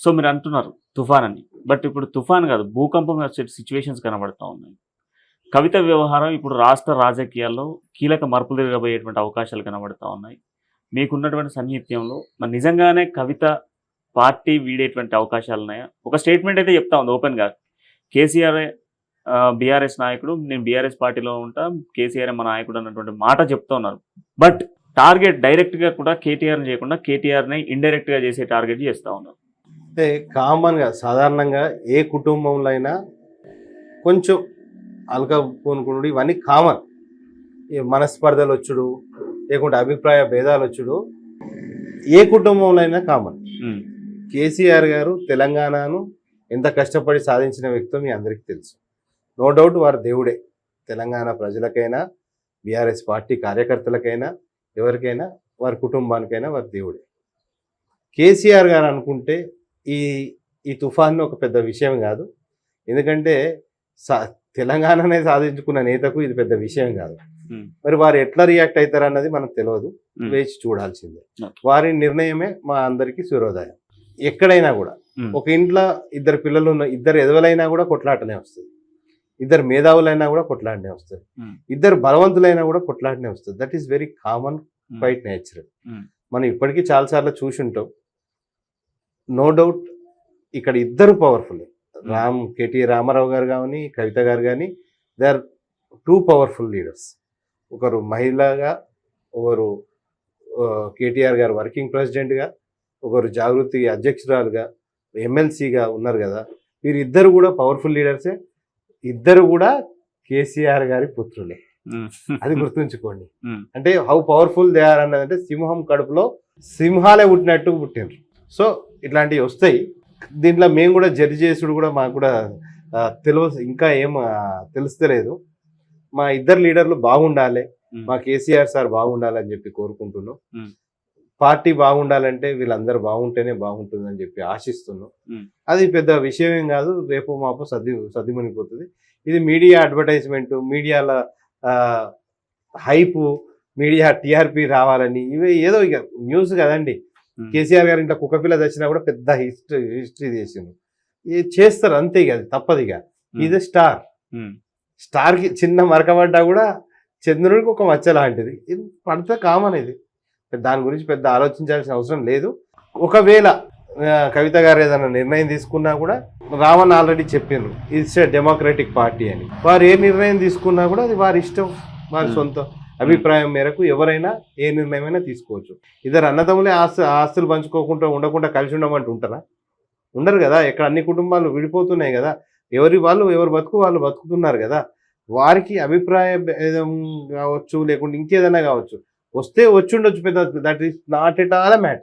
So మీరు అంటున్నారు తుఫాన్ అని బట్ ఇప్పుడు తుఫాన్ కాదు భూకంపం వచ్చే సిచ్యువేషన్స్ కనబడతా ఉన్నాయి. కవిత వ్యవహారం ఇప్పుడు రాష్ట్ర రాజకీయాల్లో కీలక మార్పులు తిరగబోయేటువంటి అవకాశాలు కనబడతా ఉన్నాయి. మీకున్నటువంటి సన్నిహిత్యంలో మరి నిజంగానే కవిత పార్టీ వీడేటువంటి అవకాశాలు ఉన్నాయా? ఒక స్టేట్మెంట్ అయితే చెప్తా ఉంది ఓపెన్గా కేసీఆర్ బీఆర్ఎస్ నాయకుడు నేను బీఆర్ఎస్ పార్టీలో ఉంటా కేసీఆర్ మా నాయకుడు అన్నటువంటి మాట చెప్తా ఉన్నారు. బట్ టార్గెట్ డైరెక్ట్గా కూడా కేటీఆర్ని చేయకుండా కేటీఆర్ని ఇండైరెక్ట్గా చేసే టార్గెట్ చేస్తూ ఉన్నారు. అంటే కామన్గా సాధారణంగా ఏ కుటుంబంలో అయినా కొంచెం అలకపోనుకునుడు ఇవన్నీ కామన్. ఈ మనస్పర్ధలు వచ్చుడు లేకుంటే అభిప్రాయ భేదాలు వచ్చుడు ఏ కుటుంబంలో అయినా కామన్ కేసీఆర్ గారు తెలంగాణను ఎంత కష్టపడి సాధించిన వ్యక్తో మీ అందరికీ తెలుసు. నో డౌట్ వారు దేవుడే. తెలంగాణ ప్రజలకైనా బీఆర్ఎస్ పార్టీ కార్యకర్తలకైనా ఎవరికైనా వారి కుటుంబానికైనా వారి దేవుడే. కేసీఆర్ గారు అనుకుంటే ఈ ఈ తుఫాన్ ఒక పెద్ద విషయం కాదు. ఎందుకంటే సా తెలంగాణనే సాధించుకున్న నేతకు ఇది పెద్ద విషయం కాదు. మరి వారు ఎట్లా రియాక్ట్ అవుతారు అన్నది మనకు తెలియదు. వేచి చూడాల్సిందే. వారి నిర్ణయమే మా అందరికీ సూర్యోదయం ఎక్కడైనా కూడా ఒక ఇంట్లో ఇద్దరు పిల్లలు ఉన్న ఇద్దరు ఎదవలైనా కూడా కొట్లాటనే వస్తుంది. ఇద్దరు మేధావులైనా కూడా కొట్లాటనే వస్తుంది. ఇద్దరు బలవంతులైనా కూడా కొట్లాటనే వస్తుంది. That is very common quite natural. మనం ఇప్పటికీ చాలాసార్లు చూసి ఉంటాం. నో డౌట్ ఇక్కడ ఇద్దరు పవర్ఫుల్. రామ్ కేటీ రామారావు గారు కానీ కవిత గారు కానీ they are two powerful leaders. ఒకరు మహిళగా ఒకరు కేటీఆర్ గారు వర్కింగ్ ప్రెసిడెంట్గా ఒకరు జాగృతి అధ్యక్షురాలుగా ఎమ్మెల్సీగా ఉన్నారు కదా. వీరిద్దరు కూడా పవర్ఫుల్ లీడర్సే. ఇద్దరు కూడా కేసీఆర్ గారి పుత్రులే. అది గుర్తుంచుకోండి. అంటే హౌ పవర్ఫుల్ దే ఆర్ అన్నది అంటే సింహం కడుపులో సింహాలే పుట్టినట్టు పుట్టినరు సో ఇట్లాంటివి వస్తాయి. దీంట్లో మేము కూడా జడ్జి చేసుడు కూడా మాకు కూడా ఆ, తెలియ ఇంకా ఏం తెలుస్తలేదు. మా ఇద్దరు లీడర్లు బాగుండాలి. మా కేసీఆర్ సార్ బాగుండాలని చెప్పి కోరుకుంటున్నాం. పార్టీ బాగుండాలంటే వీళ్ళందరూ బాగుంటేనే బాగుంటుందని చెప్పి ఆశిస్తున్నాం. అది పెద్ద విషయం ఏం కాదు. రేపు మాపు సర్ది సర్దిమణిపోతుంది ఇది మీడియా అడ్వర్టైజ్మెంట్ మీడియాల హైపు మీడియా టీఆర్పీ రావాలని ఇవి ఏదో ఇక న్యూస్ కదండి. కేసీఆర్ గారు ఇంట్లో కుక్కపిల్ల తెచ్చినా కూడా పెద్ద హిస్టరీ హిస్టరీ చేసిండు. ఇది చేస్తారు అంతే ఇక అది తప్పదు ఇక. ఇది స్టార్. స్టార్కి చిన్న మరకబడ్డా కూడా చంద్రుడికి ఒక మచ్చ లాంటిది. ఇది పడితే కామన్ ఇది. దాని గురించి పెద్ద ఆలోచించాల్సిన అవసరం లేదు. ఒకవేళ కవిత గారు ఏదైనా నిర్ణయం తీసుకున్నా కూడా రావణ్ ఆల్రెడీ చెప్పిండ్రు ఇట్స్ ఏ డెమోక్రటిక్ పార్టీ అని. వారు ఏ నిర్ణయం తీసుకున్నా కూడా అది వారి ఇష్టం వారి. సొంత. అభిప్రాయం మేరకు ఎవరైనా ఏ నిర్ణయమైనా తీసుకోవచ్చు. ఇద్దరు అన్నదమ్ములే ఆస్తి ఆస్తులు పంచుకోకుండా ఉండకుండా కలిసి ఉండమంటూ ఉంటారా? ఉండరు కదా. ఇక్కడ అన్ని కుటుంబాలు విడిపోతున్నాయి కదా. ఎవరి వాళ్ళు ఎవరు బతుకు వాళ్ళు బతుకుతున్నారు కదా. వారికి అభిప్రాయ భేదం కావచ్చు లేకుంటే ఇంకేదైనా కావచ్చు వస్తే వచ్చి ఉండొచ్చు పెద్ద that is not at all matter.